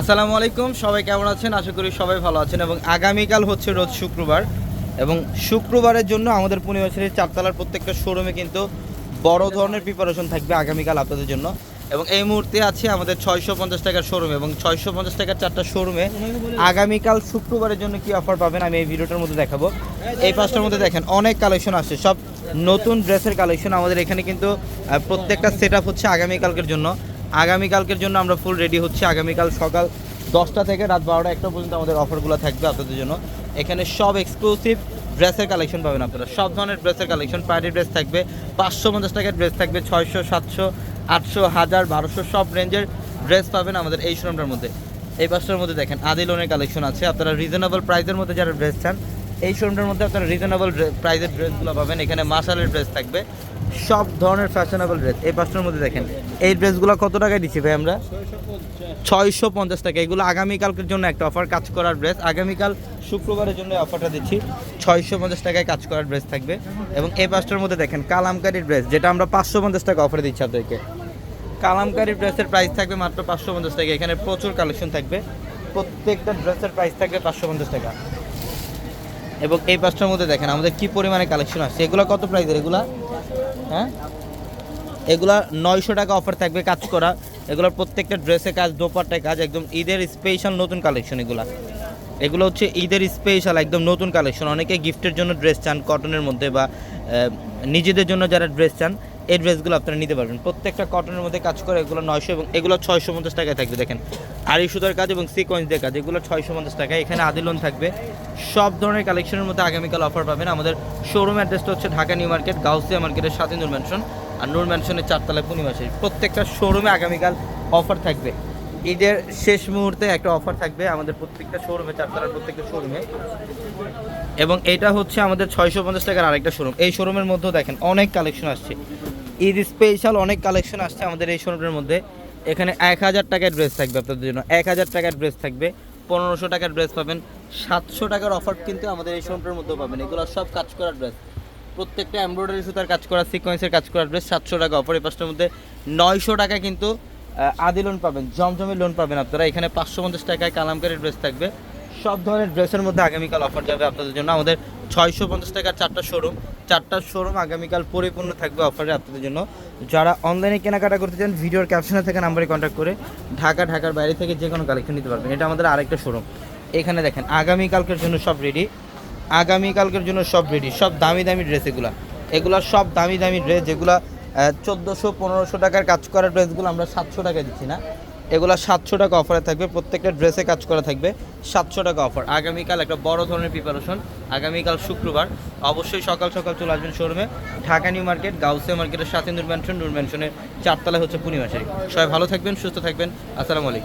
আসসালামু আলাইকুম, সবাই কেমন আছেন? আশা করি সবাই ভালো আছেন এবং আগামীকাল হচ্ছে রোজ শুক্রবার এবং শুক্রবারের জন্য আমাদের পূর্ণিমাছের চারতলার প্রত্যেকটা শোরুমে কিন্তু বড় ধরনের প্রিপারেশন থাকবে আগামীকাল আপনাদের জন্য এবং এই মুহূর্তে আছে আমাদের ছয়শো পঞ্চাশ টাকার শোরুমে এবং ছয়শো পঞ্চাশ টাকার চারটা শোরুমে আগামীকাল শুক্রবারের জন্য কি অফার পাবেন আমি এই ভিডিওটার মধ্যে দেখাবো। এই পাঁচটার মধ্যে দেখেন, অনেক কালেকশন আসছে, সব নতুন ড্রেসের কালেকশন আমাদের এখানে কিন্তু প্রত্যেকটা সেট হচ্ছে আগামীকালকের জন্য। আগামীকালকের জন্য আমরা ফুল রেডি হচ্ছি। আগামীকাল সকাল দশটা থেকে রাত বারোটা একটা পর্যন্ত আমাদের অফারগুলো থাকবে আপনাদের জন্য। এখানে সব এক্সক্লুসিভ ড্রেসের কালেকশন পাবেন আপনারা। সব ধরনের ড্রেসের কালেকশন পার্টি ড্রেস থাকবে, পাঁচশো পঞ্চাশ টাকার ড্রেস থাকবে, ছয়শো, সাতশো, আটশো, হাজার, বারোশো, সব রেঞ্জের ড্রেস পাবেন আমাদের এই শোরুমটার মধ্যে। এই পাঁচটার মধ্যে দেখেন আদিলনের কালেকশন আছে। আপনারা রিজনেবল প্রাইসের মধ্যে যারা ড্রেস চান, এই শোরুমটার মধ্যে আপনারা রিজনেবল প্রাইসের ড্রেসগুলো পাবেন। এখানে মাসালের ড্রেস থাকবে। সব ধরনের ফ্যাশনেবল ড্রেস এই পাঁচটার মধ্যে দেখেন, এই ড্রেসগুলো কত টাকায় দিচ্ছি ভাই আমরা? ছয়শো পঞ্চাশ টাকা। এগুলো আগামীকালকের জন্য একটা অফার কাজ করার ড্রেস আগামীকাল শুক্রবারের জন্য অফারটা দিচ্ছি। ছয়শো পঞ্চাশ টাকায় কাজ করার ড্রেস থাকবে। এবং এই পাঁচটার মধ্যে দেখেন, কালামকারি ড্রেস যেটা আমরা পাঁচশো পঞ্চাশ টাকা অফারে দিচ্ছি আপনাদেরকে। কালামকারি ড্রেসের প্রাইস থাকবে মাত্র পাঁচশো পঞ্চাশ টাকা। এখানে প্রচুর কালেকশন থাকবে। প্রত্যেকটা ড্রেসের প্রাইস থাকবে পাঁচশো পঞ্চাশ টাকা। এবং এই পাঁচটার মধ্যে দেখেন, আমাদের কি পরিমাণে কালেকশন আসছে এগুলো কত প্রাইসের এগুলা? হ্যাঁ? এগুলা নয়শো টাকা অফার থাকবে কাজ করা। এগুলোর প্রত্যেকটা ড্রেসে কাজ, দোপাট্টায় কাজ, একদম ঈদের স্পেশাল নতুন কালেকশন এগুলা। এগুলো হচ্ছে ঈদের স্পেশাল একদম নতুন কালেকশন অনেকে গিফটের জন্য ড্রেস চান কটনের মধ্যে বা নিজেদের জন্য যারা ড্রেস চান এই ড্রেসগুলো আপনারা নিতে পারবেন। প্রত্যেকটা কটনের মধ্যে কাজ করে এগুলো নয়শো এবং এগুলো ছয়শো পঞ্চাশ টাকায় থাকবে, দেখেন। আড়ি সুতার কাজ এবং সিকোয়েন্স দিয়ে কাজ, এগুলো ছয়শো পঞ্চাশ টাকায়। এখানে আদিলন থাকবে। সব ধরনের কালেকশনের মধ্যে আগামীকাল অফার পাবেন। আমাদের শোরুম অ্যাড্রেসটা হচ্ছে ঢাকা নিউ মার্কেট, গাউসিয়া মার্কেটের সাথে নূর ম্যানশন আর নূর ম্যানশনের চারতলায় পূর্ণিমাসে প্রত্যেকটা শোরুমে আগামীকাল অফার থাকবে। ঈদের শেষ মুহূর্তে একটা অফার থাকবে আমাদের প্রত্যেকটা শোরুমে চারতলার প্রত্যেকটা শোরুমে এবং এটা হচ্ছে আমাদের ছয়শো পঞ্চাশ টাকার আরেকটা শোরুম এই শোরুমের মধ্যেও দেখেন অনেক কালেকশন আসছে। ঈদ স্পেশাল অনেক কালেকশন আসছে আমাদের এই শোরুমের মধ্যে। এখানে এক হাজার টাকার ড্রেস থাকবে আপনাদের জন্য। এক হাজার টাকার ড্রেস থাকবে। পনেরোশো টাকার ড্রেস পাবেন। সাতশো টাকার অফার কিন্তু আমাদের এই শোরুমটার মধ্যেও পাবেন। এগুলো সব কাজ করা ড্রেস প্রত্যেকটা এমব্রয়ডারি সুতার কাজ করা সিকোয়েন্সের কাজ করা ড্রেস সাতশো টাকা অফার এই পাঁচটার মধ্যে নয়শো টাকা কিন্তু আদি লোন পাবেন জমজমের লোন পাবেন আপনারা। এখানে পাঁচশো পঞ্চাশ টাকায় কালামকারি ড্রেস থাকবে। সব ধরনের ড্রেসের মধ্যে আগামীকাল অফার যাবে আপনাদের জন্য। আমাদের ছয়শো পঞ্চাশ টাকার চারটা শোরুম চারটা শোরুম আগামীকাল পরিপূর্ণ থাকবে অফারে আপনাদের জন্য। যারা অনলাইনে কেনাকাটা করতে চান, ভিডিওর ক্যাপশনে থেকে নাম্বারে কন্ট্যাক্ট করে ঢাকা, ঢাকার বাইরে থেকে যে কোনো কালেকশন নিতে পারবেন। এটা আমাদের আরেকটা শোরুম এখানে দেখেন, আগামীকালকের জন্য সব রেডি আগামীকালকের জন্য সব রেডি সব দামি দামি ড্রেস এগুলো। এগুলা সব দামি দামি ড্রেস যেগুলা চোদ্দোশো, পনেরোশো টাকার কাজ করা ড্রেসগুলো আমরা সাতশো টাকায় দিচ্ছি না। এগুলা সাতশো টাকা অফারে থাকবে, প্রত্যেকটা ড্রেসে কাজ করা থাকবে, সাতশো টাকা অফার আগামীকাল একটা বড় ধরনের প্রিপারেশন আগামীকাল শুক্রবার। অবশ্যই সকাল সকাল চলে আসবেন শোরুমে ঢাকা নিউ মার্কেট, গাউসিয়া মার্কেটের সাথে নূর ম্যানশন নূর ম্যানশনের চারতলা হচ্ছে পূর্ণিমাশারি সবাই ভালো থাকবেন, সুস্থ থাকবেন। আসসালামু আলাইকুম।